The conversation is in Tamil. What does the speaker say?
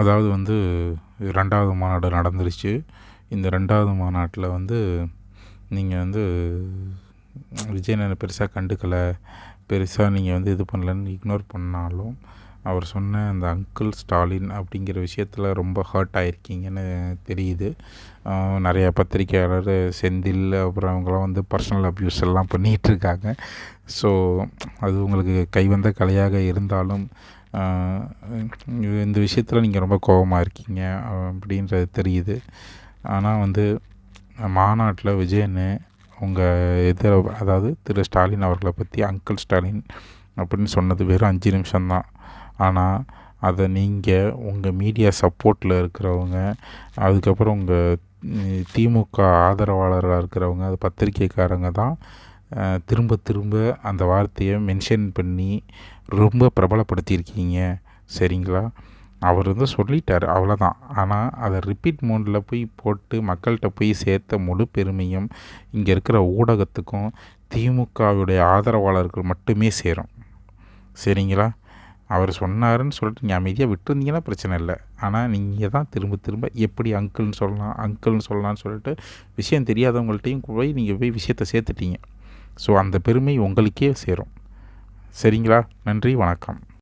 அதாவது வந்து ரெண்டாவது மாநாடு நடந்துருச்சு. இந்த ரெண்டாவது மாநாட்டில் வந்து நீங்கள் வந்து விஜயனை பெருசாக கண்டுக்கலை பெருசாக நீங்கள் வந்து இது பண்ணலன்னு இக்னோர் பண்ணாலும் அவர் சொன்ன அந்த அங்கிள் ஸ்டாலின் அப்படிங்கிற விஷயத்தில் ரொம்ப ஹர்ட் ஆகிருக்கீங்கன்னு தெரியுது. நிறையா பத்திரிக்கையாளர் செந்தில் அப்புறம் அவங்களாம் வந்து பர்சனல் அப்யூஸ் எல்லாம் பண்ணிகிட்ருக்காங்க. ஸோ அது உங்களுக்கு கைவந்த கலையாக இருந்தாலும் இந்த விஷயத்தில் நீங்கள் ரொம்ப கோபமாக இருக்கீங்க அப்படின்றது தெரியுது. ஆனால் வந்து மாநாட்டில் விஜயன்னு உங்கள் எதிர அதாவது திரு ஸ்டாலின் அவர்களை பற்றி அங்கிள் ஸ்டாலின் அப்படின்னு சொன்னது வெறும் அஞ்சு நிமிஷம்தான். ஆனால் அதை நீங்கள் உங்கள் மீடியா சப்போர்ட்டில் இருக்கிறவங்க அதுக்கப்புறம் உங்கள் திமுக ஆதரவாளராக இருக்கிறவங்க அது பத்திரிக்கைக்காரங்க தான் திரும்ப திரும்ப அந்த வார்த்தையை மென்ஷன் பண்ணி ரொம்ப பிரபலப்படுத்தியிருக்கீங்க. சரிங்களா? அவர் வந்து சொல்லிட்டார் அவ்வளோதான் ஆனால் அதை ரிப்பீட் மோடில் போய் போட்டு மக்கள்கிட்ட போய் சேர்த்த முழு பெருமையும் இங்கே இருக்கிற ஊடகத்துக்கும் திமுகவுடைய ஆதரவாளர்கள் மட்டுமே சேரும். சரிங்களா? அவர் சொன்னாருன்னு சொல்லிட்டு நீங்கள் அமைதியாக விட்டுருந்தீங்கன்னா பிரச்சனை இல்லை. ஆனால் நீங்கள் தான் திரும்ப திரும்ப எப்படி அங்கிள்னு சொல்லலாம் அங்கிள்னு சொல்லலாம்னு சொல்லிட்டு விஷயம் தெரியாதவங்கள்ட்டையும் போய் நீங்கள் போய் விஷயத்தை சேர்த்துட்டீங்க. ஸோ அந்த பெருமை உங்களுக்கே சேரும். சரிங்களா? நன்றி வணக்கம்.